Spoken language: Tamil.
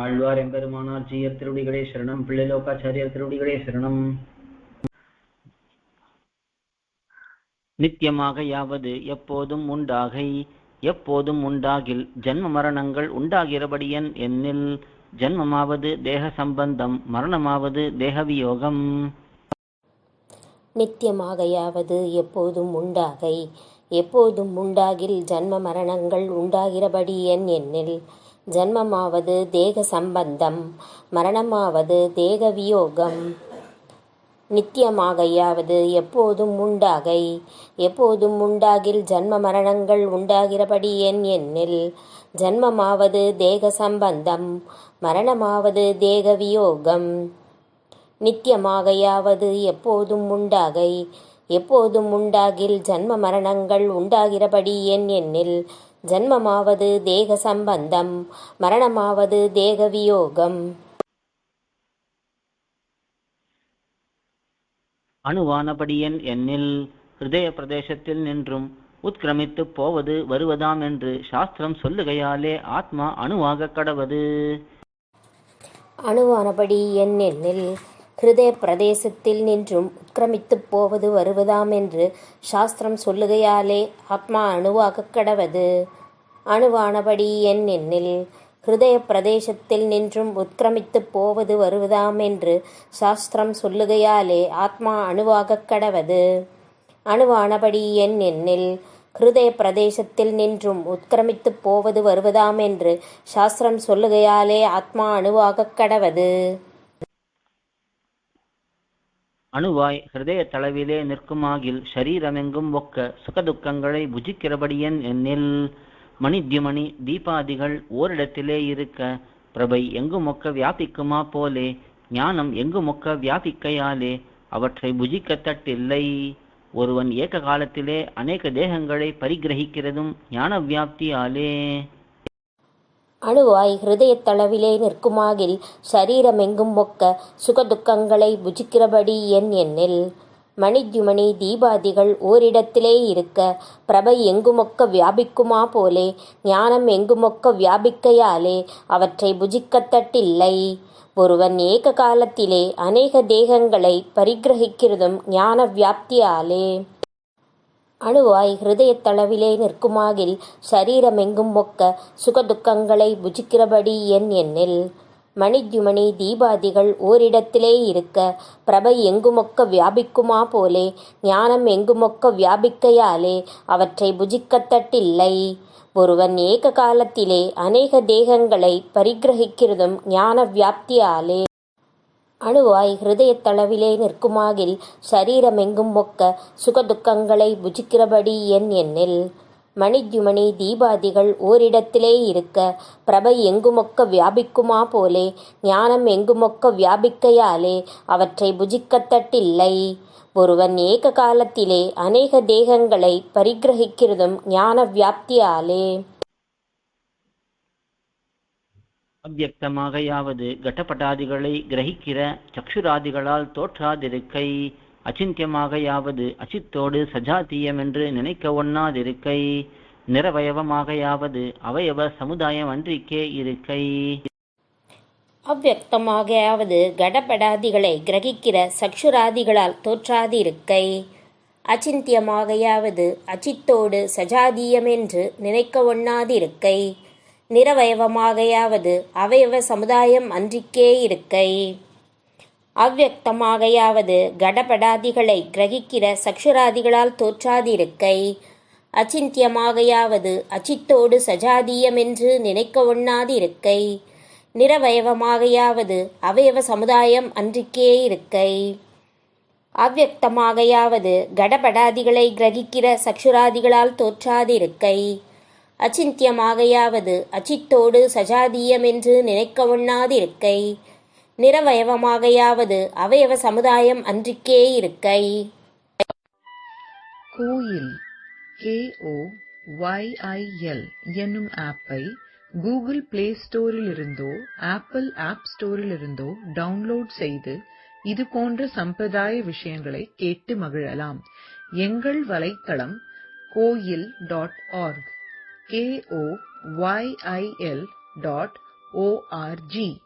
ஆழ்வார் எம்பெருமானார் ஜீயர் திருவடிகளே சரணம். பிள்ளைலோகாச்சாரியர் திருவடிகளே சரணம். நித்தியமாக யாவது எப்போதும் உண்டாகை எப்போதும் உண்டாகில் ஜன்ம மரணங்கள் உண்டாகிறபடியன் என்னில் ஜன்மமாவது தேக சம்பந்தம் மரணமாவது தேகவியோகம் நித்தியமாகையாவது எப்போதும் உண்டாகை எப்போதும் உண்டாகில் ஜன்ம மரணங்கள் உண்டாகிறபடி என் எண்ணில் ஜன்மமாவது தேக சம்பந்தம் மரணமாவது தேக வியோகம் நித்தியமாகையாவது எப்போதும் உண்டாகை. எப்போதும் உண்டாகில் ஜன்ம மரணங்கள் உண்டாகிறபடி என் எண்ணில் ஜன்மமாவது தேக சம்பந்தம் மரணமாவது தேக வியோகம் நித்தியமாகையாவது எப்போதும் உண்டாகை. எப்போதும் உண்டாகில் ஜன்ம மரணங்கள் உண்டாகிறபடி என் எண்ணில் ஜன்மமாவது தேக சம்பந்தம் மரணமாவது தேக வியோகம். அணுவானபடியன் என்னில் ஹிருதய பிரதேசத்தில் நின்றும் உத்கிரமித்து போவது வருவதாம் என்று சாஸ்திரம் சொல்லுகையாலே ஆத்மா அணுவாக கடவது. அணுவானபடி எண்ணில் ஹிருதய பிரதேசத்தில் நின்றும் உட்கிரமித்துப் போவது வருவதாம் என்று சாஸ்திரம் சொல்லுகையாலே ஆத்மா அணுவாகக் கடவது. அணுவானபடி என் எண்ணில் ஹிருதய பிரதேசத்தில் நின்றும் உட்கிரமித்துப் போவது வருவதாம் என்று சாஸ்திரம் சொல்லுகையாலே ஆத்மா அணுவாகக் கடவது. அணுவானபடி என் எண்ணில் ஹிருதய பிரதேசத்தில் நின்றும் உட்கிரமித்துப் போவது வருவதாம் என்று சாஸ்திரம் சொல்லுகையாலே ஆத்மா அணுவாகக் கடவது. அணுவாய் ஹிருதய தளவிலே நிற்குமாகில் ஷரீரமெங்கும் ஒக்க சுகதுக்கங்களை புஜிக்கிறபடியன் என்னில். மணித்யுமணி தீபாதிகள் ஓரிடத்திலே இருக்க பிரபை எங்குமொக்க வியாபிக்குமா போலே? ஞானம் எங்குமொக்க வியாபிக்கையாலே? அவற்றை புஜிக்கத்தட்டில்லை. ஒருவன் ஏக காலத்திலே அநேக தேகங்களை பரிகிரகிக்கிறதும் ஞான வியாப்தியாலே அணுவாய் ஹிருதயத்தளவிலே நிற்குமாகில் சரீரமெங்கும் ஒக்க சுகதுக்கங்களை புஜிக்கிறபடி என் எண்ணில். மணித்யுமணி தீபாதிகள் ஓரிடத்திலே இருக்க பிரபை எங்குமொக்க வியாபிக்குமா போலே? ஞானம் எங்குமொக்க வியாபிக்கையாலே? அவற்றை புஜிக்கத்தட்டில்லை. ஒருவன் ஏக காலத்திலே அநேக தேகங்களை பரிகிரகிக்கிறதும் ஞான வியாப்தியாலே அணுவாய் ஹிருதயத்தளவிலே நிற்குமாகில் சரீரமெங்கும் மொக்க சுகதுக்கங்களை புஜிக்கிறபடி என் எண்ணில். மணித்யுமணி தீபாதிகள் ஓரிடத்திலே இருக்க பிரபை எங்குமொக்க வியாபிக்குமா போலே? ஞானம் எங்குமொக்க வியாபிக்கையாலே? அவற்றை புஜிக்கத்தட்டில்லை. ஒருவன் ஏக காலத்திலே அநேக தேகங்களை பரிகிரகிக்கிறதும் ஞான வியாப்தியாலே. அணுவாய் ஹிருதயத்தளவிலே நிற்குமாகில் சரீரமெங்கும் ஒக்க சுகதுக்கங்களை புஜிக்கிறபடி என் எண்ணில் மணித்யுமணி தீபாதிகள் ஓரிடத்திலே இருக்க பிரபை எங்குமொக்க வியாபிக்குமா போலே? ஞானம் எங்குமொக்க வியாபிக்கையாலே? அவற்றை புஜிக்கத்தட்டில்லை. ஒருவன் ஏக காலத்திலே அநேக தேகங்களை பரிகிரகிக்கிறதும் ஞான வியாப்தியாலே. அவ்வக்தமாகையாவது கடப்பட்டாதிகளை கிரகிக்கிற சக்ஷுராதிகளால் தோற்றாதிருக்கை அச்சிந்தியமாகையாவது அச்சித்தோடு சஜாத்தியமென்று நினைக்க ஒண்ணாதிருக்கை நிறவயவமாகையாவது அவயவ சமுதாயம் அன்றிக்கே இருக்கை. அவ்வக்தமாகையாவது கடபடாதிகளை கிரகிக்கிற சக்ஷுராதிகளால் தோற்றாதிருக்கை அச்சிந்தியமாகையாவது அச்சித்தோடு சஜாதீயமென்று நினைக்க ஒண்ணாதிருக்கை நிறவயவமாகையாவது அவயவ சமுதாயம் அன்றிக்கே இருக்கை. அவ்வக்தமாகையாவது கடபடாதிகளை கிரகிக்கிற சக்ஷுராதிகளால் தோற்றாதிருக்கை. அச்சிந்தியமாகையாவது அச்சித்தோடு சஜாதீயமென்று நினைக்க ஒண்ணாதிருக்கை. நிறவயவமாகையாவது அவயவ சமுதாயம் அன்றிக்கே இருக்கை. அவ்வக்தமாகையாவது கடபடாதிகளை கிரகிக்கிற சக்ஷுராதிகளால் தோற்றாதிருக்கை. அச்சிந்தியமாகையாவது அச்சித்தோடு சஜாதீயமென்று நினைக்க ஒண்ணாதிருக்கை நிறவயவமாகையாவது அவயவ சமுதாயம் அன்றிக்கே இருக்கை கோயில் K O Y I L என்னும் ஆப்பை கூகுள் பிளே ஸ்டோரிலிருந்தோ ஆப்பிள் ஆப் ஸ்டோரிலிருந்தோ டவுன்லோட் செய்து இது போன்ற சம்பிரதாய விஷயங்களை கேட்டு மகிழலாம். எங்கள் வலைத்தளம் Koyil dot org k o y i l dot o r g.